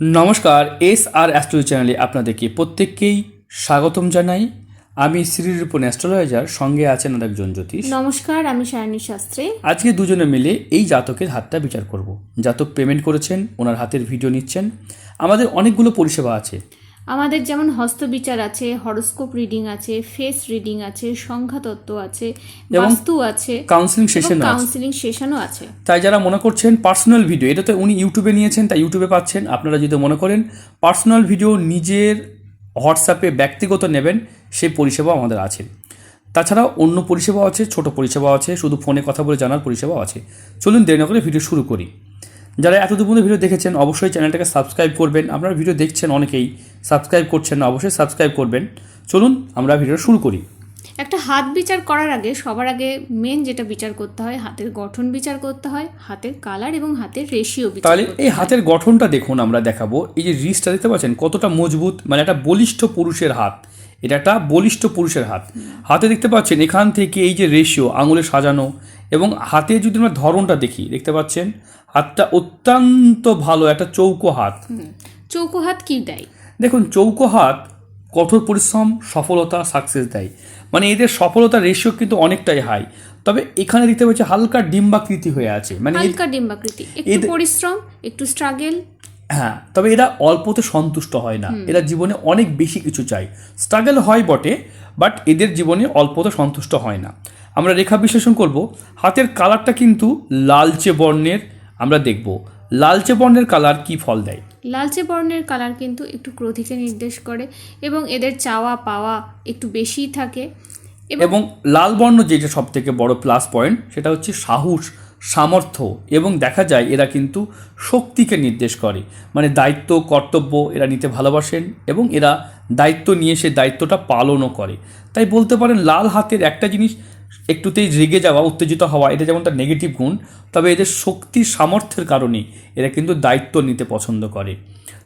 নমস্কার এস আর অ্যাস্ট্রোলজি চ্যানেলে আপনাদেরকে প্রত্যেককেই স্বাগতম জানাই। আমি শ্রীরূপন অ্যাস্ট্রোলজার সঙ্গে আছেন আর একজন জ্যোতিষ। নমস্কার আমি সায়নী শাস্ত্রী। আজকে দুজনে মিলে এই জাতকের হাতটা বিচার করব। জাতক পেমেন্ট করেছেন ওনার হাতের ভিডিও নিচ্ছেন। আমাদের অনেকগুলো পরিষেবা আছে। আমাদের যেমন হস্তবিচার আছে হরোস্কোপ রিডিং আছে ফেস রিডিং আছে সংখ্যাতত্ত্ব আছে বাস্তু আছে কাউন্সিলিং সেশন আছে। কাউন্সিলিং সেশনও আছে। তাই যারা মনে করছেন পার্সোনাল ভিডিও এটা তো উনি ইউটিউবে নিয়েছেন তাই ইউটিউবে পাচ্ছেন। আপনারা যদি মনে করেন পার্সোনাল ভিডিও নিজের হোয়াটসঅ্যাপে ব্যক্তিগত নেবেন সেই পরিষেবা আমাদের আছে। তাছাড়া অন্য পরিষেবা আছে ছোট পরিষেবা আছে শুধু ফোনে কথা বলে জানার পরিষেবা আছে। চলুন দেরি না করে ভিডিও শুরু করি। যারা এতদূর পর্যন্ত ভিডিও দেখেছেন অবশ্যই চ্যানেলটাকে সাবস্ক্রাইব করবেন। আপনারা ভিডিও দেখছেন অনেকেই সাবস্ক্রাইব করছেন না অবশ্যই সাবস্ক্রাইব করবেন। চলুন আমরা ভিডিওটা শুরু করি। একটা হাত বিচার করার আগে সবার আগে মেন যেটা বিচার করতে হয় হাতের গঠন বিচার করতে হয় হাতের কালার এবং হাতের রেশিও বিচার তাহলে এই হাতের গঠনটা দেখুন আমরা দেখাবো। এই যে রিস্টটা দেখতে পাচ্ছেন কতটা মজবুত মানে একটা বলিষ্ঠ পুরুষের হাত। এটা একটা বলিষ্ঠ পুরুষের হাত। হাতে দেখতে পাচ্ছেন এখান থেকে এই যে রেশিও আঙুলে সাজানো এবং হাতে যদি আমরা ধরনটা দেখি দেখতে পাচ্ছেন? হাতটা অত্যন্ত ভালো একটা চৌকো হাত। চৌকো হাত কি দেয়? দেখুন চৌকো হাত কঠোর পরিশ্রম সফলতা সাকসেস দেয়। মানে এদের সফলতার রেশিও কিন্তু অনেকটাই হাই তবে এখানে দেখতে পাচ্ছি হালকা ডিম্বাকৃতি হয়ে আছে। মানে হালকা ডিম্বাকৃতি একটু পরিশ্রম একটু স্ট্রাগেল হ্যাঁ তবে এরা অল্পতে সন্তুষ্ট হয় না। এরা জীবনে অনেক বেশি কিছু চায়। স্ট্রাগল হয় বটে বাট এদের জীবনে অল্পতে সন্তুষ্ট হয় না। আমরা রেখা বিশ্লেষণ করব। হাতের কালারটা কিন্তু লালচে বর্ণের আমরা দেখব লালচে বর্ণের কালার কি ফল দেয়? লালচে বর্ণের কালার কিন্তু একটু ক্রোধিকে নির্দেশ করে এবং এদের চাওয়া পাওয়া একটু বেশি থাকে। এবং লাল বর্ণ যেটা সব থেকে বড় প্লাস পয়েন্ট সেটা হচ্ছে সাহস। সামর্থ্য এবং দেখা যায় এরা কিন্তু শক্তিকে নির্দেশ করে। মানে দায়িত্ব, কর্তব্য এরা নিতে ভালোবাসেন এবং এরা দায়িত্ব নিয়ে সে দায়িত্বটা পালনও করে। তাই বলতে পারেন লাল হাতের একটা জিনিস একটুতেই রেগে যাওয়া, উত্তেজিত হওয়া, এটা যেমন তার নেগেটিভ গুণ, তবে এদের শক্তির সামর্থ্যের কারণে এরা কিন্তু দায়িত্ব নিতে পছন্দ করে।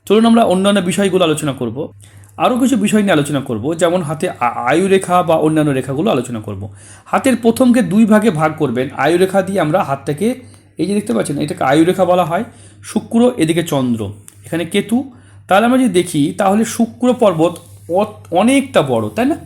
চলুন আমরা অন্যান্য বিষয়গুলো আলোচনা করব। আরও কিছু বিষয় নিয়ে আলোচনা করব যেমন হাতে আয়ুরেখা বা অন্যান্য রেখাগুলো আলোচনা করব। হাতের প্রথমকে দুই ভাগে ভাগ করবেন। আয়ুরেখা দিয়ে আমরা হাতটাকে এই যে দেখতে পাচ্ছেন এটাকে আয়ুরেখা বলা হয়। শুক্র এদিকে চন্দ্র এখানে কেতু। তাহলে আমরা যদি দেখি তাহলে শুক্র পর্বত অনেকটা বড় তাই না?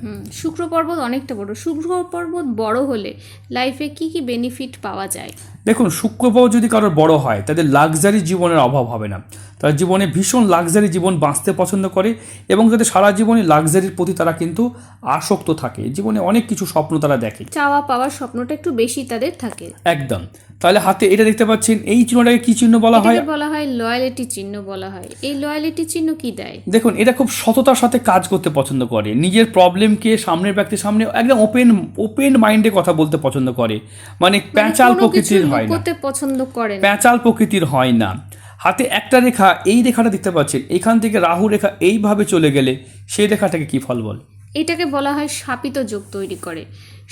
শুক্র পর্বত অনেকটা বড়। শুক্র পর্বত বড় হলে লাইফে কি কি বেনিফিট পাওয়া যায়? দেখুন শুক্রবাহ যদি কারোর বড় হয় তাদের লাক্সারি জীবনের অভাব হবে না। তারা জীবনে ভীষণ লাক্সারি জীবন বাঁচতে পছন্দ করে এবং তাদের সারা জীবনে লাক্সারির প্রতি তারা কিন্তু আসক্ত থাকে। জীবনে অনেক কিছু স্বপ্ন তারা দেখে। চাওয়া পাওয়ার স্বপ্নটা একটু বেশি তাদের থাকে। একদম। তাহলে হাতে এটা দেখতে পাচ্ছেন এই চিহ্নটাকে কি চিহ্ন বলা হয়? বলা হয় লয়ালিটি চিহ্ন বলা হয়। এই লয়ালিটি চিহ্ন কি দেয়? দেখুন এটা খুব সততার সাথে কাজ করতে পছন্দ করে। নিজের প্রবলেমকে সামনের ব্যক্তির সামনে একদম ওপেন ওপেন মাইন্ডে কথা বলতে পছন্দ করে। মানে প্যাঁচাল প্রকৃতির হয় না। পছন্দ করে প্যাঁচাল প্রকৃতির হয় না। হাতে একটা রেখা এই রেখাটা দেখতে পাচ্ছেন। এখান থেকে রাহু রেখা এইভাবে চলে গেলে সেই রেখাটাকে কি ফল বল? এটাকে বলা হয় শাপিত যোগ তৈরি করে।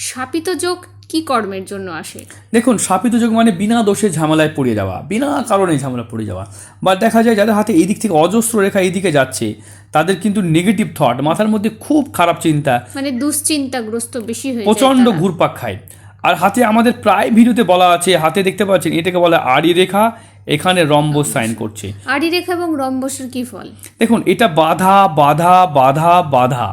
শাপিত যোগ কি কর্মের জন্য আসে? দেখুন শাপিত যোগ মানে বিনা দোষে ঝামেলায় পড়ে যাওয়া বিনা কারণে ঝামেলা পড়ে যাওয়া। বা দেখা যায় যাদের হাতে এই দিক থেকে অজস্র রেখা এইদিকে যাচ্ছে তাদের কিন্তু নেগেটিভ থট মাথার মধ্যে খুব খারাপ চিন্তা মানে দুশ্চিন্তাগ্রস্ত বেশি হয়ে প্রচণ্ড ঘুরপাক খায়। আর হাতে আমাদের প্রায় ভিডিওতে বলা আছে হাতে দেখতে পাচ্ছেন এটাকে বলে আড়ি রেখা এখানে রম্বস সাইন করছে। আড়ি রেখা এবং রম্বসের কি ফল? দেখুন এটা বাধা বাধা বাধা বাধা।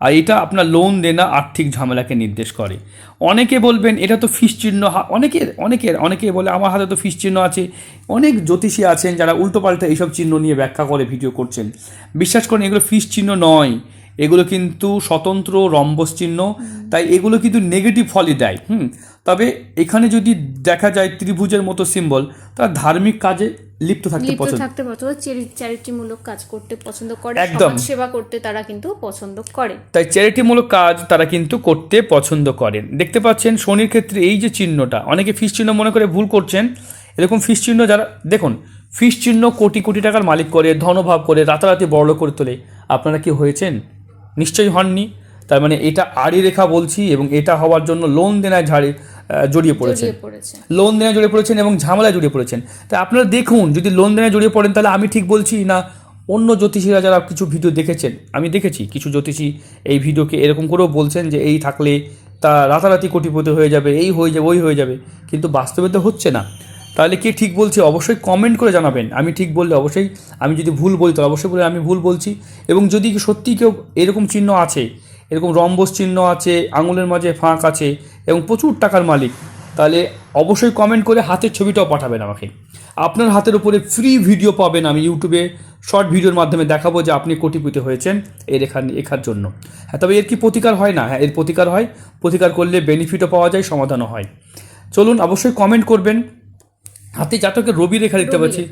আর এটা আপনার লোন দেনা আর্থিক ঝামেলাকে নির্দেশ করে। অনেকে বলবেন এটা তো ফিস চিহ্ন অনেকের অনেকের অনেকে বলে আমার হাতে তো ফিস চিহ্ন আছে। অনেক জ্যোতিষী আছেন যারা উল্টোপাল্টা এইসব চিহ্ন নিয়ে ব্যাখ্যা করে ভিডিও করছেন। বিশ্বাস করেন এগুলো ফিস চিহ্ন নয়। এগুলো কিন্তু স্বতন্ত্র রম্বস চিহ্ন। তাই এগুলো কিন্তু নেগেটিভ ফলই দেয়। হুম? তবে এখানে যদি দেখা যায় ত্রিভুজের মতো সিম্বল তারা ধার্মিক কাজে লিপ্ত থাকতে পছন্দ। থাকতে পছন্দ চ্যারিটিমূলক কাজ করতে পছন্দ করে একদম। সেবা করতে তারা কিন্তু পছন্দ করে। তাই চ্যারিটিমূলক কাজ তারা কিন্তু করতে পছন্দ করেন। দেখতে পাচ্ছেন শনির ক্ষেত্রে এই যে চিহ্নটা অনেকে ফিস চিহ্ন মনে করে ভুল করছেন। এরকম ফিস চিহ্ন যারা দেখুন ফিস চিহ্ন কোটি কোটি টাকার মালিক করে ধনভাব করে রাতারাতি বড় করে তোলে। আপনারা কি হয়েছেন? নিশ্চয়ই হননি। তার মানে এটা আড়ি রেখা বলছি এবং এটা হওয়ার জন্য লোন দেনায় ঝাড়ে জড়িয়ে পড়েছেন। পড়েছে লোন দেনা জড়িয়ে পড়েছেন এবং ঝামেলায় জড়িয়ে পড়েছেন। তা আপনারা দেখুন যদি লোন দেনা জড়িয়ে পড়েন তাহলে আমি ঠিক বলছি না অন্য জ্যোতিষীরা যারা কিছু ভিডিও দেখেছেন আমি দেখেছি কিছু জ্যোতিষী এই ভিডিওকে এরকম করেও বলছেন যে এই থাকলে তা রাতারাতি কোটিপতি হয়ে যাবে এই হয়ে যাবে ওই হয়ে যাবে। কিন্তু বাস্তবে তো হচ্ছে না। তাহলে কে ঠিক বলছে অবশ্যই কমেন্ট করে জানাবেন। আমি ঠিক বললে অবশ্যই আমি যদি ভুল বলি তাহলে অবশ্যই বলে আমি ভুল বলছি। এবং যদি সত্যি কেউ এরকম চিহ্ন আছে এরকম রম্বস চিহ্ন আছে আঙুলের মাঝে ফাঁক আছে এবং প্রচুর টাকার মালিক তাহলে অবশ্যই কমেন্ট করে হাতের ছবিটাও পাঠাবেন আমাকে। আপনার হাতের উপরে ফ্রি ভিডিও পাবেন আমি ইউটিউবে শর্ট ভিডিওর মাধ্যমে দেখাবো যে আপনি কোটিপতি হয়েছেন এই রেখা রেখার জন্য। হ্যাঁ তবে এর কি প্রতিকার হয়? না হ্যাঁ এর প্রতিকার হয়। প্রতিকার করলে বেনিফিটও পাওয়া যায় সমাধানও হয়। চলুন অবশ্যই কমেন্ট করবেন। হাতে জাতকে রবি রেখা দেখতে পাচ্ছি।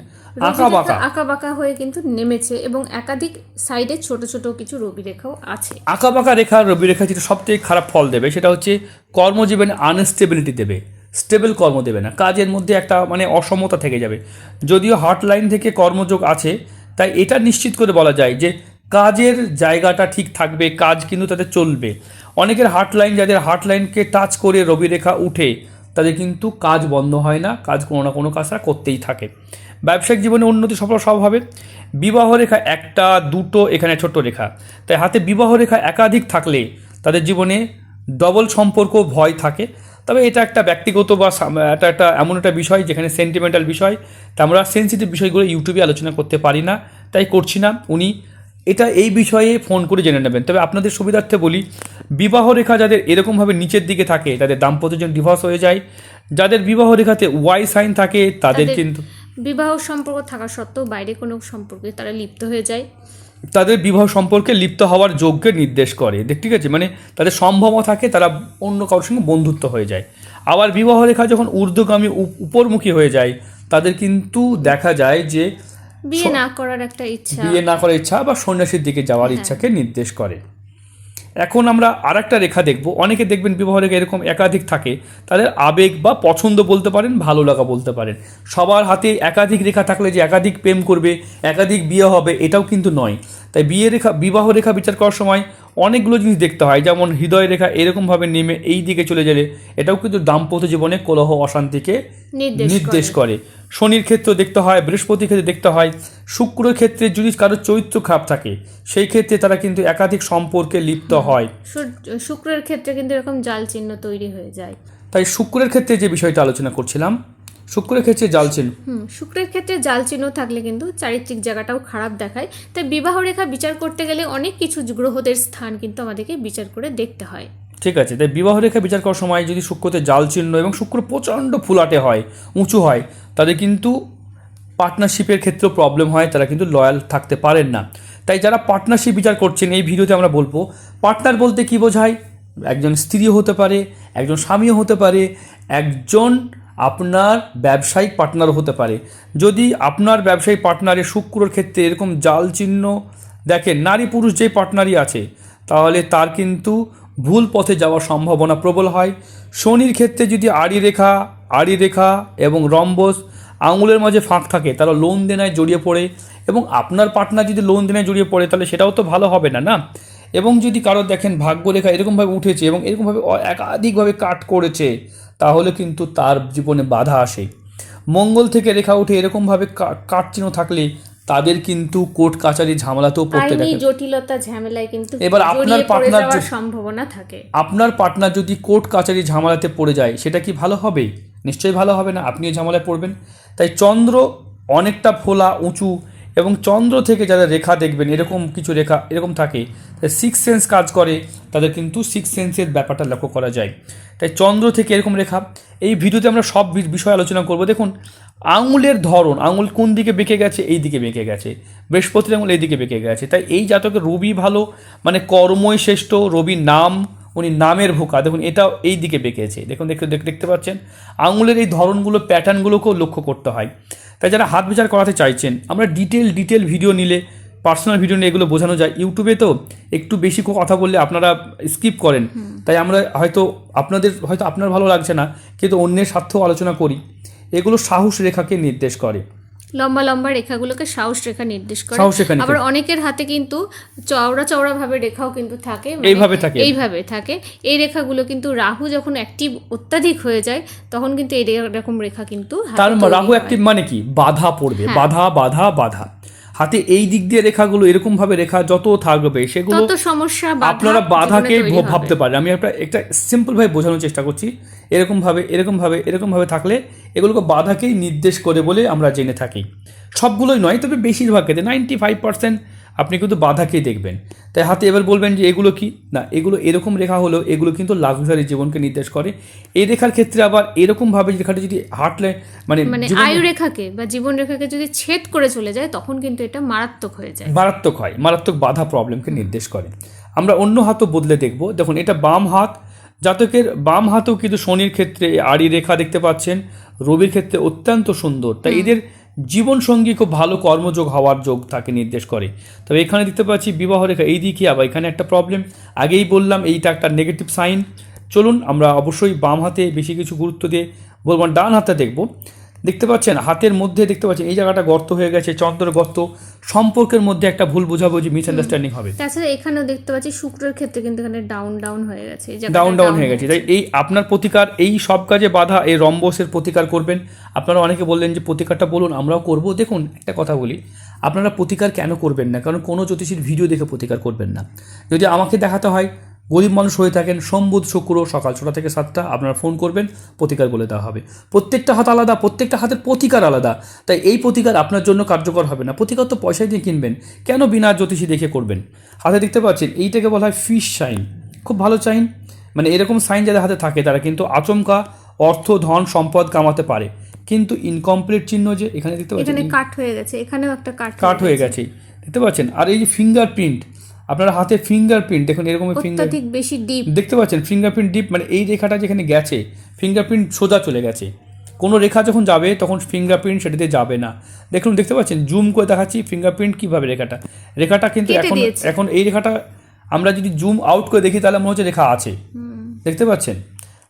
আঁকা বাঁকা। হয়ে কিন্তু নেমেছে এবং একাধিক সাইডে ছোট ছোট কিছু রবি রেখাও আছে। আঁকা বাঁকা রেখা রবি রেখা যেটা সবথেকে খারাপ ফল দেবে সেটা হচ্ছে কর্মজীবনে আনস্টেবিলিটি দেবে স্টেবল কর্ম দেবে না। কাজের মধ্যে একটা মানে অসমতা থেকে যাবে। যদিও হার্ট লাইন থেকে কর্মযোগ আছে তাই এটা নিশ্চিত করে বলা যায় যে কাজের জায়গাটা ঠিক থাকবে কাজ কিন্তু তাদের চলবে। অনেকের হার্ট লাইন যাদের হার্ট লাইনকে টাচ করে রবি রেখা উঠে তাদের কিন্তু কাজ বন্ধ হয় না কাজ কোনো না কোনো কাজ তারা করতেই থাকে। ব্যবসায়িক জীবনে উন্নতি সফল সব হবে। বিবাহ রেখা একটা দুটো এখানে ছোট্ট রেখা। তাই হাতে বিবাহ রেখা একাধিক থাকলে তাদের জীবনে ডবল সম্পর্ক ভয় থাকে। তবে এটা একটা ব্যক্তিগত বা এটা একটা এমন একটা বিষয় যেখানে সেন্টিমেন্টাল বিষয়। তা আমরা সেন্সিটিভ বিষয়গুলো ইউটিউবে আলোচনা করতে পারি না তাই করছি না। উনি এটা এই বিষয়ে ফোন করে জেনে নেবেন। তবে আপনাদের সুবিধার্থে বলি বিবাহ রেখা যাদের এরকমভাবে নিচের দিকে থাকে তাদের দাম্পত্য জীবন ডিভোর্স হয়ে যায়। যাদের বিবাহ রেখাতে ওয়াই সাইন থাকে তাদের- কিন্তু বিবাহ সম্পর্ক থাকা সত্ত্বেও বাইরে কোনো সম্পর্কে তারা লিপ্ত হয়ে যায়। তাদের বিবাহ সম্পর্কে লিপ্ত হওয়ার যোগ্য নির্দেশ করে। দেখ ঠিক আছে? মানে তাদের সম্ভাবনা থাকে তারা অন্য কারোর সঙ্গে বন্ধুত্ব হয়ে যায়। আবার বিবাহ রেখা যখন ঊর্ধ্বগামী উপ- উপরমুখী হয়ে যায় তাদের কিন্তু দেখা যায় যে বিয়ে না করার একটা ইচ্ছা বিয়ে না করার ইচ্ছা বা সন্ন্যাসীর দিকে যাওয়ার ইচ্ছাকে নির্দেশ করে। এখন আমরা আর একটা রেখা দেখব। অনেকে দেখবেন বিবাহ রেখা এরকম একাধিক থাকে। তাদের আবেগ বা পছন্দ বলতে পারেন, ভালো লাগা বলতে পারেন। সবার হাতে একাধিক রেখা থাকলে যে একাধিক প্রেম করবে, একাধিক বিয়ে হবে, এটাও কিন্তু নয়। তাই বিয়ে রেখা বিবাহ রেখা বিচার করার সময় অনেকগুলো জিনিস দেখতে হয়। যেমন হৃদয় রেখা এরকমভাবে নেমে এই দিকে চলে গেলে এটাও কিন্তু দাম্পত্য জীবনে কলহ অশান্তিকে নির্দেশ করে। শনির ক্ষেত্রে দেখতে হয় বৃহস্পতির ক্ষেত্রে দেখতে হয় শুক্রের ক্ষেত্রে যদি কারোর চরিত্র খারাপ থাকে সেই ক্ষেত্রে তারা কিন্তু একাধিক সম্পর্কে লিপ্ত হয়। শুক্রের ক্ষেত্রে কিন্তু এরকম জাল চিহ্ন তৈরি হয়ে যায়। তাই শুক্রের ক্ষেত্রে যে বিষয়টা আলোচনা করছিলাম শুক্রের ক্ষেত্রে জাল চিহ্ন। হুম শুক্রের ক্ষেত্রে জাল চিহ্ন থাকলে কিন্তু চারিত্রিক জায়গাটাও খারাপ দেখায়। তাই বিবাহ রেখা বিচার করতে গেলে অনেক কিছু গ্রহদের স্থান কিন্তু আমাদেরকে বিচার করে দেখতে হয়। ঠিক আছে তাই বিবাহ রেখা বিচার করার সময় যদি শুক্রতে জাল চিহ্ন এবং শুক্র প্রচণ্ড ফুলাটে হয় উঁচু হয় তাদের কিন্তু পার্টনারশিপের ক্ষেত্রেও প্রবলেম হয় তারা কিন্তু লয়াল থাকতে পারেন না। তাই যারা পার্টনারশিপ বিচার করছেন এই ভিডিওতে আমরা বলব পার্টনার বলতে কি বোঝায়? একজন স্ত্রীও হতে পারে একজন স্বামীও হতে পারে একজন আপনার ব্যবসায়িক পার্টনারও হতে পারে। যদি আপনার ব্যবসায়িক পার্টনারে শুক্রর ক্ষেত্রে এরকম জাল চিহ্ন দেখেন, নারী পুরুষ যে পার্টনারই আছে, তাহলে তার কিন্তু ভুল পথে যাওয়ার সম্ভাবনা প্রবল হয়। শনির ক্ষেত্রে যদি আড়ি রেখা আড়ি রেখা এবং রম্বস আঙুলের মাঝে ফাঁক থাকে, তারা লোন দেনায় জড়িয়ে পড়ে এবং আপনার পার্টনার যদি লোন দেনায় জড়িয়ে পড়ে, তাহলে সেটাও তো ভালো হবে না না? এবং যদি কারও দেখেন ভাগ্য ভাগ্যরেখা এরকমভাবে উঠেছে এবং এরকমভাবে একাধিকভাবে কাট করেছে তাহলে কিন্তু তার জীবনে বাধা আসে। মঙ্গল থেকে রেখা উঠে এরকমভাবে কা- কাট চিহ্ন থাকলে তাদের কিন্তু কোর্ট কাচারি ঝামেলাতেও পড়তে দেখে। জটিলতা ঝামেলায় কিন্তু এবার আপনার যে- সম্ভাবনা থাকে। আপনার পার্টনার যদি কোর্ট কাচারি ঝামেলাতে পড়ে যায় সেটা কি ভালো হবে? নিশ্চয়ই ভালো হবে না আপনিও ঝামেলায় পড়বেন। তাই চন্দ্র অনেকটা ফোলা উঁচু এবং চন্দ্র থেকে যারা রেখা দেখবেন, এরকম কিছু রেখা এরকম থাকে তাই সিক্স সেন্স কাজ করে, তাদের কিন্তু সিক্স সেন্সের ব্যাপারটা লক্ষ্য করা যায়। তাই চন্দ্র থেকে এরকম রেখা, এই ভিডিওতে আমরা সব বিষয় আলোচনা করব। দেখুন, আঙুলের ধরন, আঙুল কোন দিকে বেঁকে গেছে, এই দিকে বেঁকে গেছে। বৃহস্পতির আঙুল এই দিকে বেঁকে গেছে। তাই এই জাতকের রবি ভালো মানে কর্মই শ্রেষ্ঠ রবি নাম, উনি নামের ভোকা। দেখুন এটাও এই দিকে বেঁকেছে। দেখুন, দেখতে দেখ- দেখতে পাচ্ছেন? আঙুলের এই ধরনগুলো প্যাটার্নগুলোকেও লক্ষ্য করতে হয়। তাই যারা হাত বিচার করাতে চাইছেন আমরা ডিটেল ডিটেল ভিডিও নিলে পার্সোনাল ভিডিও নিয়ে এগুলো বোঝানো যায়। ইউটিউবে তো একটু বেশি কথা বললে আপনারা স্কিপ করেন। তাই আমরা হয়তো আপনাদের হয়তো আপনার ভালো লাগছে না কিন্তু অন্যের স্বার্থেও আলোচনা করি। এগুলো সাহস রেখাকে নির্দেশ করে। লম্বা লম্বা রেখাগুলোকে সাহস রেখা নির্দেশ করে। সাহস রেখা আবার অনেকের হাতে কিন্তু চওড়া চওড়া ভাবে রেখাও কিন্তু থাকে মানে এইভাবে থাকে। এইভাবে থাকে। এই রেখাগুলো কিন্তু রাহু যখন অ্যাক্টিভ অত্যাধিক হয়ে যায় তখন কিন্তু এই রে- এরকম রেখা কিন্তু তার রাহু অ্যাক্টিভ মানে কি? বাধা পড়বে। হ্যাঁ। বাধা বাধা বাধা। হাতে এই দিক দিয়ে রেখাগুলো এরকম ভাবে রেখা যত থাকবে সেগুলো সমস্যা আপনারা বাধাকে। ভাবতে পারেন। আমি একটা একটা সিম্পল ভাবে বোঝানোর চেষ্টা করছি। এরকমভাবে এরকমভাবে এরকমভাবে থাকলে এগুলোকে বাধাকেই নির্দেশ করে বলে আমরা জেনে থাকি। সবগুলোই নয় তবে বেশিরভাগ ক্ষেত্রে নাইনটি ফাইভ পার্সেন্ট আপনি কিন্তু বাধাকেই দেখবেন। তাই হাতে এবার বলবেন যে এগুলো কি? না এগুলো এরকম রেখা হলেও এগুলো কিন্তু লাক্সারি জীবনকে নির্দেশ করে। এই রেখার ক্ষেত্রে আবার এরকমভাবে রেখাটা যদি হাঁটলে মানে মানে আয়ু রেখাকে বা জীবন রেখাকে যদি ছেদ করে চলে যায় তখন কিন্তু এটা মারাত্মক হয়ে যায়। মারাত্মক হয় মারাত্মক বাধা প্রবলেমকে নির্দেশ করে। আমরা অন্য হাতও বদলে দেখব। দেখুন এটা বাম হাত জাতকের বাম হাতেও কিন্তু শনির ক্ষেত্রে আড়ি রেখা দেখতে পাচ্ছেন। রবির ক্ষেত্রে অত্যন্ত সুন্দর। তাই এদের জীবনসঙ্গী খুব ভালো কর্মযোগ হওয়ার যোগ তাকে নির্দেশ করে। তবে এখানে দেখতে পাচ্ছি বিবাহ রেখা এই দিকে আবার এখানে একটা প্রবলেম আগেই বললাম এইটা একটা নেগেটিভ সাইন চলুন আমরা অবশ্যই বাম হাতে বেশি কিছু গুরুত্ব দিয়ে বলব ডান হাতে দেখব। দেখতে পাচ্ছেন হাতের মধ্যে দেখতে পাচ্ছেন এই জায়গাটা গর্ত হয়ে গেছে চন্দ্র গর্ত। সম্পর্কের মধ্যে একটা ভুল বোঝাবুঝি মিসআন্ডারস্ট্যান্ডিং হবে। তাছাড়া এখানেও দেখতে পাচ্ছি শুক্রের ক্ষেত্রে কিন্তু এখানে ডাউন ডাউন হয়ে গেছে ডাউন ডাউন হয়ে গেছে। তাই এই আপনার প্রতিকার এই সব কাজে বাধা এই রম্বসের প্রতিকার করবেন। আপনারা অনেকে বললেন যে প্রতিকারটা বলুন আমরাও করব। দেখুন একটা কথা বলি আপনারা প্রতিকার কেন করবেন না? কারণ কোনো জ্যোতিষীর ভিডিও দেখে প্রতিকার করবেন না। যদি আমাকে দেখাতে হয় গরিব মানুষ হয়ে থাকেন সোম বুধ শুক্র সকাল ছটা থেকে সাতটা আপনারা ফোন করবেন প্রতিকার বলে দেওয়া হবে। প্রত্যেকটা হাত আলাদা প্রত্যেকটা হাতের প্রতিকার আলাদা। তাই এই প্রতিকার আপনার জন্য কার্যকর হবে না। প্রতিকার তো পয়সায় দিয়ে কিনবেন কেন বিনা জ্যোতিষী দেখে করবেন? হাতে দেখতে পাচ্ছেন এইটাকে বলা হয় ফিশ সাইন খুব ভালো সাইন মানে এরকম সাইন যাদের হাতে থাকে তারা কিন্তু আচমকা অর্থ ধন সম্পদ কামাতে পারে। কিন্তু ইনকমপ্লিট চিহ্ন যে এখানে দেখতে পাচ্ছেন কাট হয়ে গেছে এখানেও একটা কাট কাট হয়ে গেছে। দেখতে পাচ্ছেন? আর এই যে ফিঙ্গারপ্রিন্ট আপনার হাতে ফিঙ্গারপ্রিন্ট দেখুন এরকম ফিঙ্গার বেশি ডিপ দেখতে পাচ্ছেন ফিঙ্গারপ্রিন্ট ডিপ মানে এই রেখাটা যেখানে গেছে ফিঙ্গারপ্রিন্ট সোজা চলে গেছে। কোনো রেখা যখন যাবে তখন ফিঙ্গারপ্রিন্ট সেটাতে যাবে না। দেখুন দেখতে পাচ্ছেন জুম করে দেখাচ্ছি ফিঙ্গারপ্রিন্ট কীভাবে রেখাটা। রেখাটা কিন্তু এখন এখন এই রেখাটা আমরা যদি জুম আউট করে দেখি তাহলে মনে হচ্ছে রেখা আছে। দেখতে পাচ্ছেন?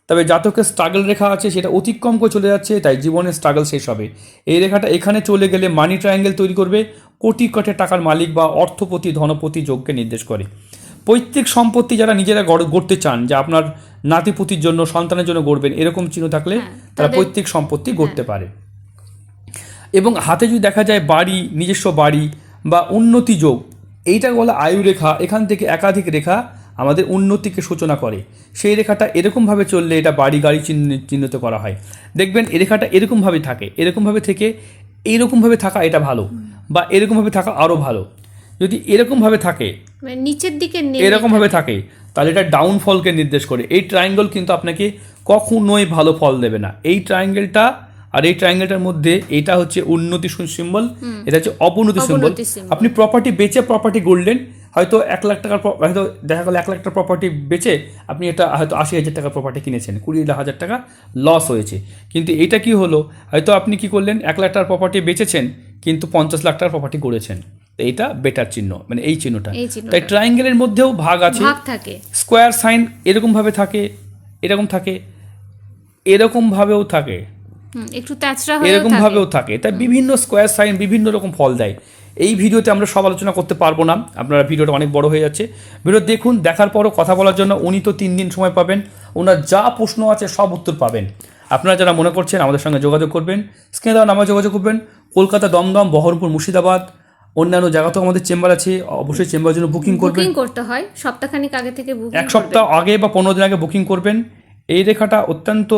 তবে জাতকের স্ট্রাগল রেখা আছে সেটা অতিক্রম করে চলে যাচ্ছে তাই জীবনের স্ট্রাগল শেষ হবে। এই রেখাটা এখানে চলে গেলে মানি ট্রায়াঙ্গেল তৈরি করবে কোটি কোটি টাকার মালিক বা অর্থপতি ধনপতি যোগকে নির্দেশ করে। পৈতৃক সম্পত্তি যারা নিজেরা গড়- গড়তে চান যে আপনার নাতিপুতির জন্য সন্তানের জন্য গড়বেন এরকম চিহ্ন থাকলে হ্যাঁ, তারা পৈতৃক সম্পত্তি গড়তে পারে। এবং হাতে যদি দেখা যায় বাড়ি নিজস্ব বাড়ি বা উন্নতি যোগ এইটা বলা আয়ু রেখা এখান থেকে একাধিক রেখা আমাদের উন্নতিকে সূচনা করে। সেই রেখাটা এরকমভাবে চললে এটা বাড়ি গাড়ি চিহ্ন- চিহ্নিত করা হয়। দেখবেন এই রেখাটা এরকমভাবে থাকে এরকমভাবে থেকে এইরকমভাবে থাকা এটা ভালো বা এরকমভাবে থাকা আরও ভালো। যদি এরকমভাবে থাকে মানে নিচের দিকে এরকমভাবে থাকে। তাহলে এটা ডাউনফলকে নির্দেশ করে। এই ট্রায়াঙ্গেল কিন্তু আপনাকে কখনোই ভালো ফল দেবে না। এই ট্রায়াঙ্গেলটা আর এই ট্রায়াঙ্গেলটার মধ্যে এটা হচ্ছে উন্নতি সিম্বল এটা হচ্ছে অবনতি সিম্বল আপনি প্রপার্টি বেচে প্রপার্টি গড়লেন হয়তো এক লাখ টাকার হয়তো দেখা গেলো এক লাখ টাকার প্রপার্টি বেচে আপনি এটা হয়তো আশি হাজার টাকার প্রপার্টি কিনেছেন কুড়ি হাজার টাকা লস হয়েছে। কিন্তু এটা কি হলো? হয়তো আপনি কি করলেন? এক লাখ টাকার প্রপার্টি বেচেছেন কিন্তু পঞ্চাশ লাখ টাকার প্রপার্টি গড়েছেন। তো এইটা বেটার চিহ্ন মানে এই চিহ্নটা। তাই ট্রায়াঙ্গেলের মধ্যেও ভাগ আছে। থাকে। স্কোয়ার সাইন এরকমভাবে থাকে এরকম থাকে এরকমভাবেও থাকে। একটু এরকম ভাবেও থাকে। তাই বিভিন্ন স্কোয়ার সাইন বিভিন্ন রকম ফল দেয়। এই ভিডিওতে আমরা সব আলোচনা করতে পারব না। আপনারা ভিডিওটা অনেক বড় হয়ে যাচ্ছে। ভিডিও দেখুন দেখার পরও কথা বলার জন্য উনি তো তিন দিন সময় পাবেন। ওনার যা প্রশ্ন আছে সব উত্তর পাবেন। আপনারা যারা মনে করছেন আমাদের সঙ্গে যোগাযোগ করবেন স্ক্রিনে দেওয়া নামে যোগাযোগ করবেন। কলকাতা দমদম বহরমপুর মুর্শিদাবাদ অন্যান্য জায়গাতেও আমাদের চেম্বার আছে। অবশ্যই চেম্বারের জন্য বুকিং করবেন। বুকিং করতে হয়। সপ্তাহখানিক আগে থেকে বুকিং এক সপ্তাহ আগে বা পনেরো দিন আগে বুকিং করবেন। এই রেখাটা অত্যন্ত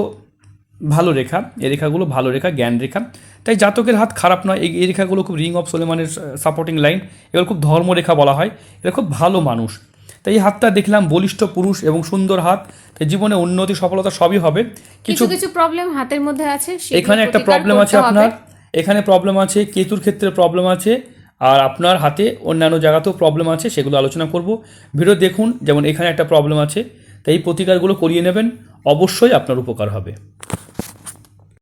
ভালো রেখা এই রেখাগুলো ভালো রেখা জ্ঞান রেখা। তাই জাতকের হাত খারাপ নয় এই রেখাগুলো খুব রিং অফ সোলেমানের সাপোর্টিং লাইন এগুলো খুব ধর্মরেখা বলা হয় এরা খুব ভালো মানুষ। তাই এই হাতটা দেখলাম বলিষ্ঠ পুরুষ এবং সুন্দর হাত। তাই জীবনে উন্নতি সফলতা সবই হবে। কিছু কিছু কিছু প্রবলেম হাতের মধ্যে আছে এখানে একটা প্রবলেম আছে আপনার। এখানে প্রবলেম আছে কেতুর ক্ষেত্রে প্রবলেম আছে আর আপনার হাতে অন্যান্য জায়গাতেও প্রবলেম আছে সেগুলো আলোচনা করব। ভিডিও দেখুন যেমন এখানে একটা প্রবলেম আছে। তাই এই প্রতিকারগুলো করিয়ে নেবেন অবশ্যই আপনার উপকার হবে।